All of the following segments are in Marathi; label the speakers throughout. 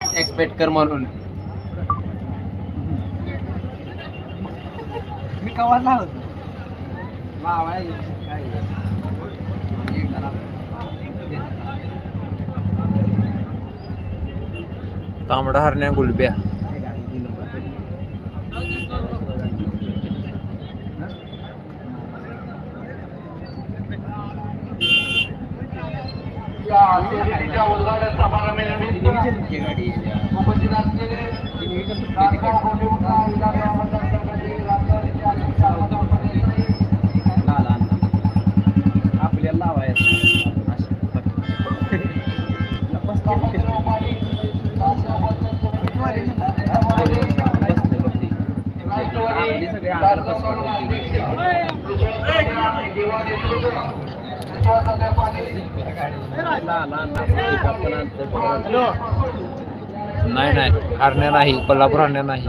Speaker 1: एक्सपेक्ट कर म्हणून. मी कवा लावतो
Speaker 2: तांबडा हरण्या गुलब्या नाही नाही. हरण्या नाही. कोल्हापूर हरण्या नाही.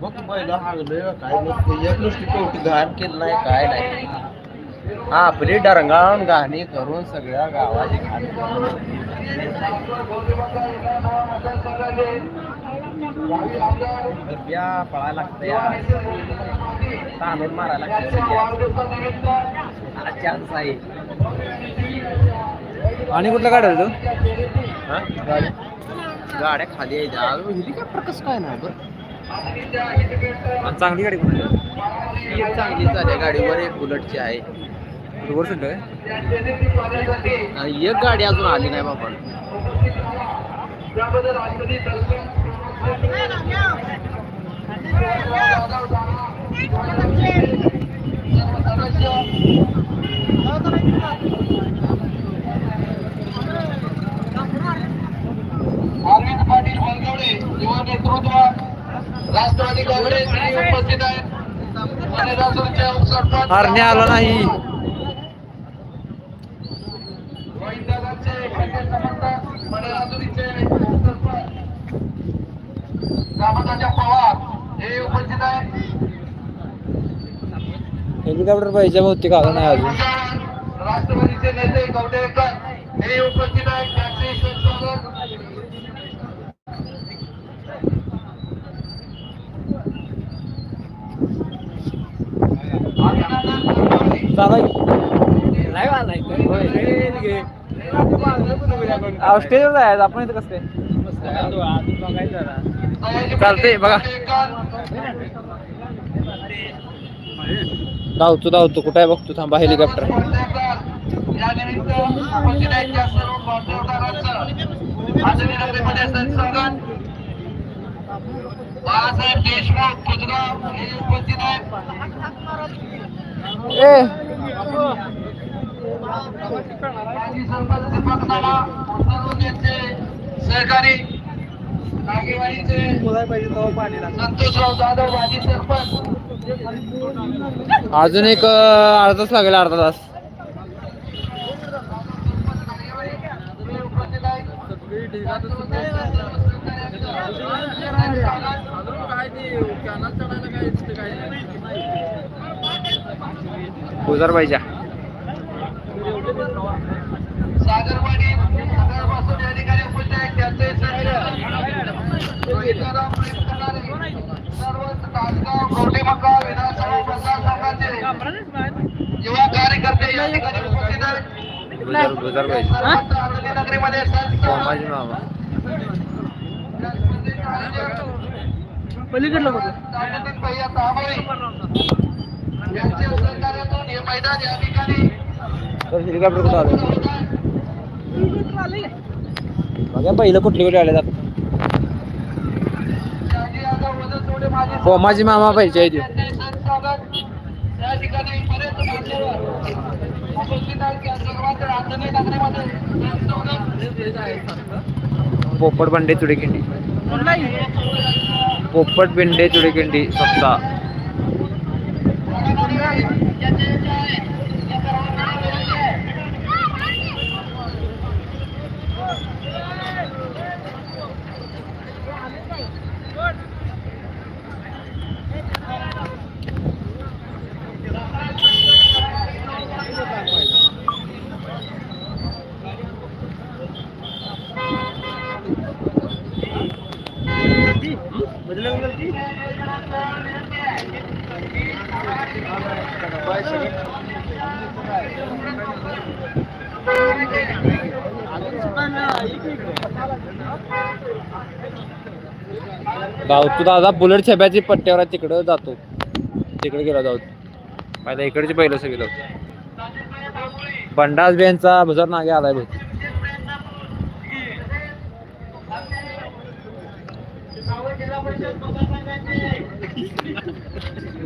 Speaker 1: बघ पहिलं हागलं काय नुसतं एक नुसती पोटी घाण केलं नाही काय नाही. आपली डरंगाण गाणी करून सगळ्या गावाची घाण बिया पळायला लागतं तांदूळ मारायला लागतं चान्स आहे.
Speaker 2: आणि कुठलं काढाल तू?
Speaker 1: गाड्या गाड्या खाली यायच्या हेलिकॉप्टर कसं काय नाही बरं?
Speaker 2: चांगली गाडी कुठली?
Speaker 1: ही एक चांगली चालल्या गाडीवर एक बुलेटची आहे.
Speaker 2: वर सुद्धा काय?
Speaker 1: आणि एक गाडी अजून आली नाही बाबा.
Speaker 3: अरविंद राष्ट्रवादी काँग्रेस हे उपस्थित आहेत
Speaker 2: आला नाही.
Speaker 3: पवार हे उपस्थित आहेत
Speaker 2: हेलिकॉप्टर पाहिजे बहुतेक आला नाही अजून.
Speaker 3: राष्ट्रवादीचे नेते हे उपस्थित आहेत
Speaker 2: स्टेजवर जायचं आपण इथं कसं चालतंय बघा. धावतो धावतो. कुठं आहे बघतो. थांबा हेलिकॉप्टर.
Speaker 3: बाळासाहेब देशमुख कुजगाव हे उपस्थित आहेत
Speaker 2: ए.
Speaker 3: सहकारी संतोषराव जाधव माजी सरपंच
Speaker 2: अजून एक अर्धा तास लागेल अर्धा तास.
Speaker 3: हे उपस्थित आहेत
Speaker 2: गुजर पाहिजे
Speaker 3: सागरवाडी नगरपासून या ठिकाणी उपस्थित आहेत त्यांचे सर्व रोहितराव प्रेमकरणारे, सर्व तासगाव कवठेमहांकाळ विधानसभा मतदारसंघाचे युवा कार्यकर्ते या ठिकाणी उपस्थित आहेत.
Speaker 2: गुजर गुजर पाहिजे
Speaker 3: सर्वत्र आनंदी नगरीमध्ये संत
Speaker 2: सोमाजी मामा
Speaker 3: ताजुद्दीन भैया
Speaker 2: हेलिकॉप्टर कुठं आलं बघा पहिलं कुठले कुठे आले जात हो माझी मामा पाहिजे आहे पोपट बंडे चुडेकिंडी. पोपट बेंडे चुडेकिंडी स्वतः. बजरंग तू दादा बुलेट छब्याची पट्ट्यावर तिकडं जातो. तिकडे गेला जाऊ. पहिला इकडची पहिलं सगळी जाऊ बंडास बेनचा भजर नागे आलाय भाऊ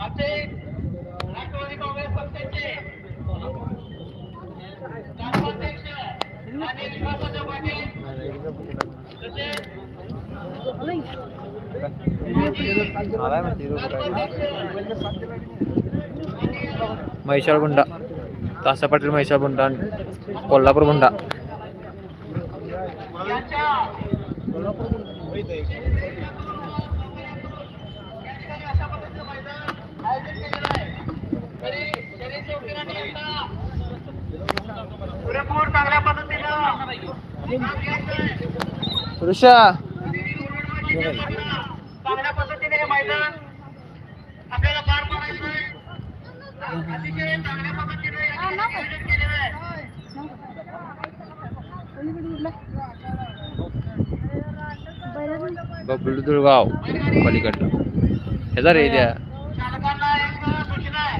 Speaker 3: आमचे राष्ट्रवादी काँग्रेस पक्षाचे राष्ट्राध्यक्ष आणि पाटील तसेच
Speaker 2: गुंडा तासा पाटील म्हैशाळ गुंडा आणि कोल्हापूर गुंडा.
Speaker 3: पुरेपूर चांगल्या पद्धतीनं
Speaker 2: ऋषा.
Speaker 3: चांगल्या पद्धतीने हे मैदान आपल्याला पार पाडायचं आहे अतिशय चांगल्या पद्धतीने आयोजन केलेलं आहे
Speaker 2: बबलू दुर्गाव पलीकडलं. ह्याचा रे द्या
Speaker 3: चालकांना एक सूचना आहे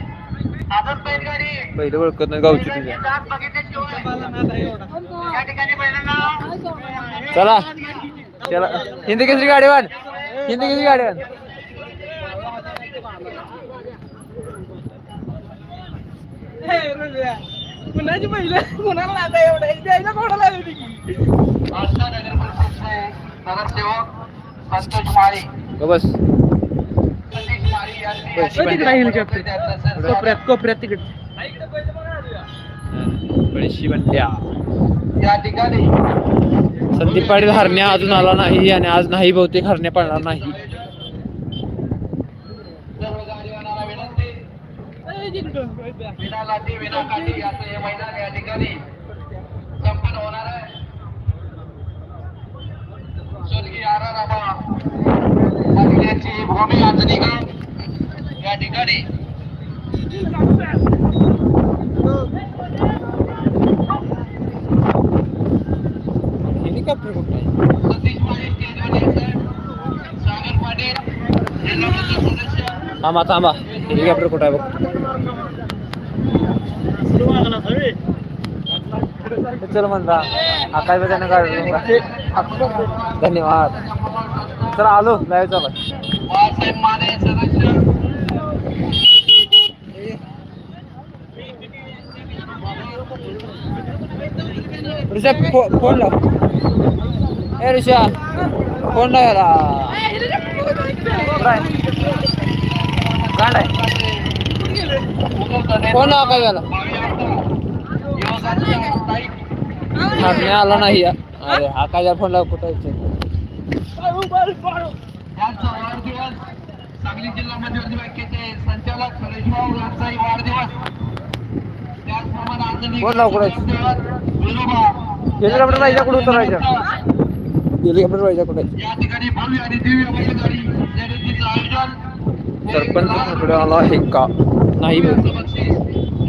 Speaker 3: आदत बैलगाडी
Speaker 2: पहिलं ओळखत नाही गावची तुझ्या चला. चला. हिंदी केसरी गाडीवान. हिंदी केसरी गाडीवान.
Speaker 4: कुणाची पहिलं कुणाला आता एवढं द्यायला कोणाला
Speaker 3: नगरसेवक
Speaker 2: बस पैसे
Speaker 4: कोपऱ्यात कोपऱ्यात तिकडे.
Speaker 2: बडीशी बंड्या
Speaker 3: या ठिकाणी.
Speaker 2: संदीप पाटील हरण्या अजून आला नाही आणि आज नाही बहुतेक हरण्या पडणार नाही.
Speaker 3: सर्व गाडीवानाला विनंती विना लाठी विना काठी असं हे मैदान या ठिकाणी संपन्न होणार आहे स्वर्गीय आर आर आबा पाटील यांची भूमी आजनी गाव या ठिकाणी
Speaker 2: हेलिकॉप्टर कुठं आहे
Speaker 3: सतीश पाटील केजवानी साहेब सागर पाटील जिल्हा परिषद सदस्य
Speaker 2: थांबा थांबा. हेलिकॉप्टर कुठं आहे बघ. चल म्हणता आकाश त्यानं काढून धन्यवाद. चल आलो. लाईव्ह चालू.
Speaker 3: बाळासाहेब माने सदस्य
Speaker 2: ऋषा फो- फोन लाव ए ऋषा फोन लाव याला गांड आहे फोन लाव काय याला हरणे आला नाही या. अरे हा काय फोन लाव कुठं आहे?
Speaker 3: यांचा वाढदिवस सांगली जिल्हा मध्यवर्ती बँकेचे संचालक सुरेशभाऊ यांचाही वाढदिवस त्याचप्रमाणे. विनोबा
Speaker 2: हेलिकॉप्टर राहायच्या कुठं उतरायचं हेलिकॉप्टर राहायच्या कुठं
Speaker 3: या ठिकाणी भव्य आणि दिव्य बैलगाडी शर्यतीचं आयोजन
Speaker 2: सरपंच इकडे आला आहे का? नाही
Speaker 3: आहेत.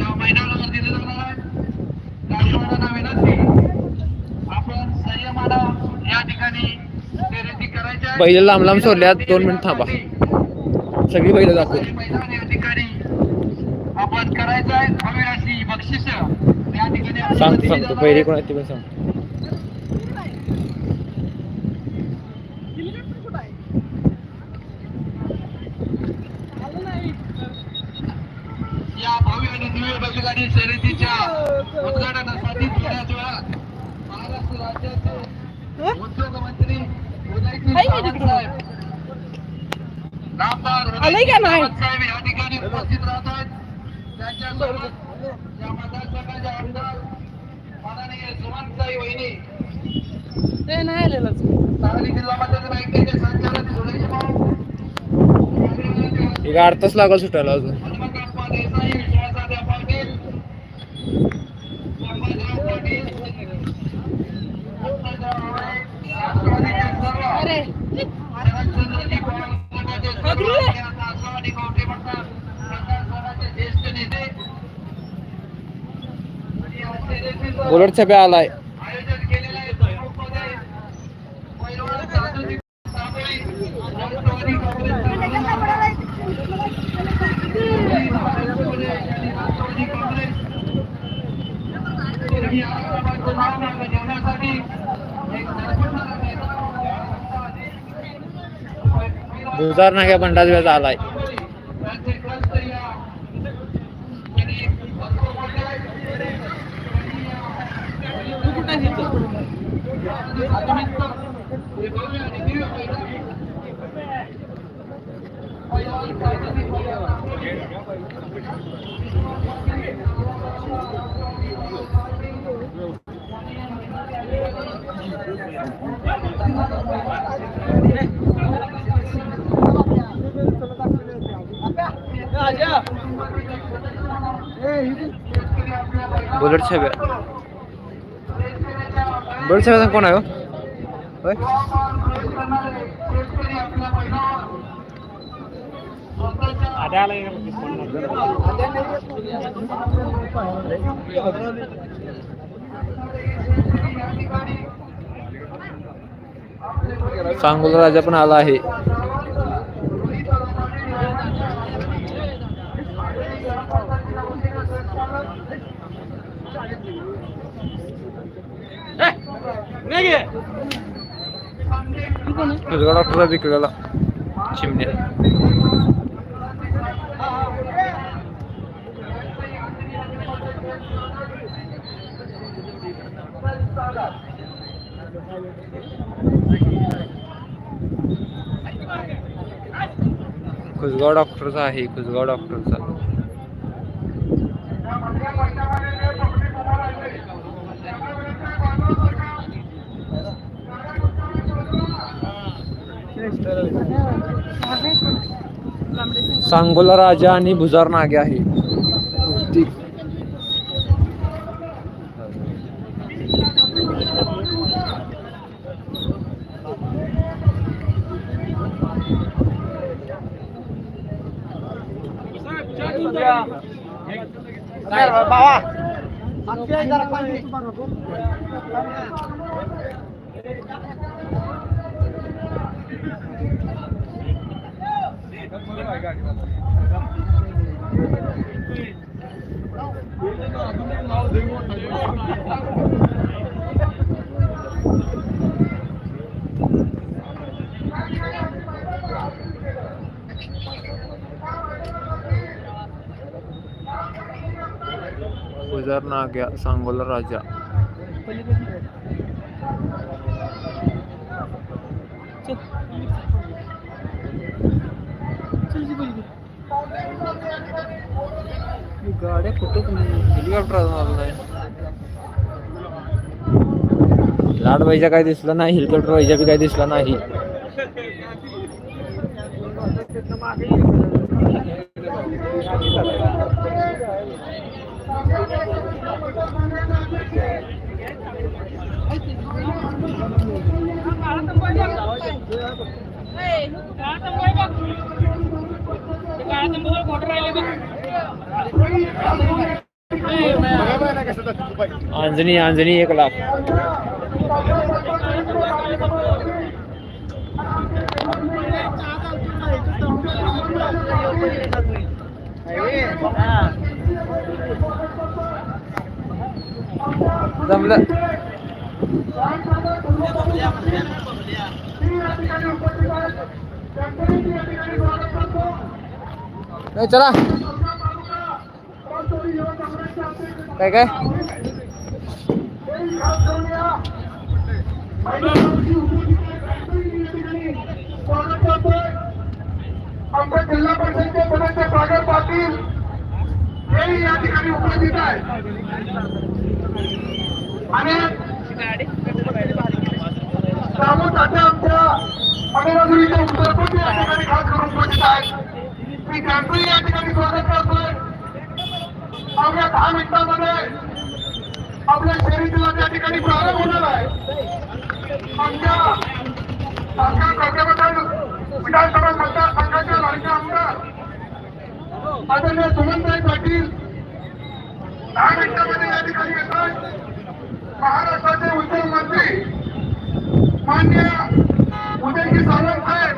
Speaker 2: बैल लांब लांब सोडल्यात. दोन मिनिट थांबा. सगळी बैल दाखव सांगतो
Speaker 3: जाणार
Speaker 2: पहिली. कोण आहे ते पण सांग
Speaker 4: हेलिकॉप्टर कुठं आहे आलं नाही
Speaker 3: या भव्य आणि दिव्य बैलगाडी शर्यतीच्या उद्घाटनासाठी थोड्याच वेळात महाराष्ट्र राज्याचे
Speaker 4: की
Speaker 3: सामंत
Speaker 4: तिकडं?
Speaker 3: साहेब नामदार या ठिकाणी उपस्थित राहत आहेत त्यांच्यासोबत या मतदारसंघाचे आमदार माननीय सुमनताई वहिनी.
Speaker 4: ते नाही आलेलं
Speaker 3: सांगली जिल्हा मध्यवर्ती बँकेचे संचालक सुरेश भाऊ.
Speaker 2: एक आठ तास लागल सुटायला अजून
Speaker 3: हनुमंतप्पा देसाई विश्वासाद्या पाटील संभाजीराव पाटील राष्ट्रवादीचे सर्व
Speaker 4: अरे
Speaker 3: शरदचंद्रजी पवार गटाचे सर्व राजकीय राष्ट्रवादी कवठे मतदार मतदारसंघाचे ज्येष्ठ नेते आणि या शर्यतीचं
Speaker 2: बुलेट छब्या आलाय
Speaker 3: आयोजन केलेलं आहे प्रमुखपदे पैलवान साधू साबळे, राष्ट्रवादी काँग्रेस राष्ट्रवादी काँग्रेस यांनी औरंगाबादचं नाव मागं बुलट छब्या आलाय
Speaker 2: दुजार नाग्या बंडाज आलाय
Speaker 3: त्यांचे कष्ट या त्यांनी
Speaker 4: तू कुठं आहे तिथं?
Speaker 2: बुलेट छब्या बुलेट छब्या कोण आहे हो? होय. सांगोला राजा पण आला आहे. तुझा डॉक्टर विकलेला. चिमण्या. खुसगाव डॉक्टरचा आहे खुसगाव डॉक्टरचा. सांगोला राजा आणि भुजार नागे आहे. भुजार नाग्या सांगोला राजा. गाड्या कुठं हेलिकॉप्टर अजून आलं लाड पाहिजे काय दिसलं नाही हेलिकॉप्टर पाहिजे बी काय दिसला नाही. आंजनी आंजनी एक लाख। जमलं ए, चला काय काय
Speaker 5: आमच्या जिल्हा परिषदचे सदस्य सागर पाटील हे या ठिकाणी उपस्थित आहे आणि रामू तात्या आमच्या अमेराजुरीचे उपसरपंच या ठिकाणी खास करून उपस्थित आहेत. मी त्यांचंही या ठिकाणी स्वागत करतोय. अवघ्या दहा मिनिटांमध्ये आपल्या शर्यतीला त्या ठिकाणी प्रारंभ होणार आहे. आमच्या आमच्या कोकणाबद्दल विधानसभा मतदार संघाच्या लाडक्या आमदार आदरणीय सुमनताई पाटील दहा मिनिटांमध्ये येतात. महाराष्ट्राचे उद्योग मंत्री मान्य उदयजी सावंत साहेब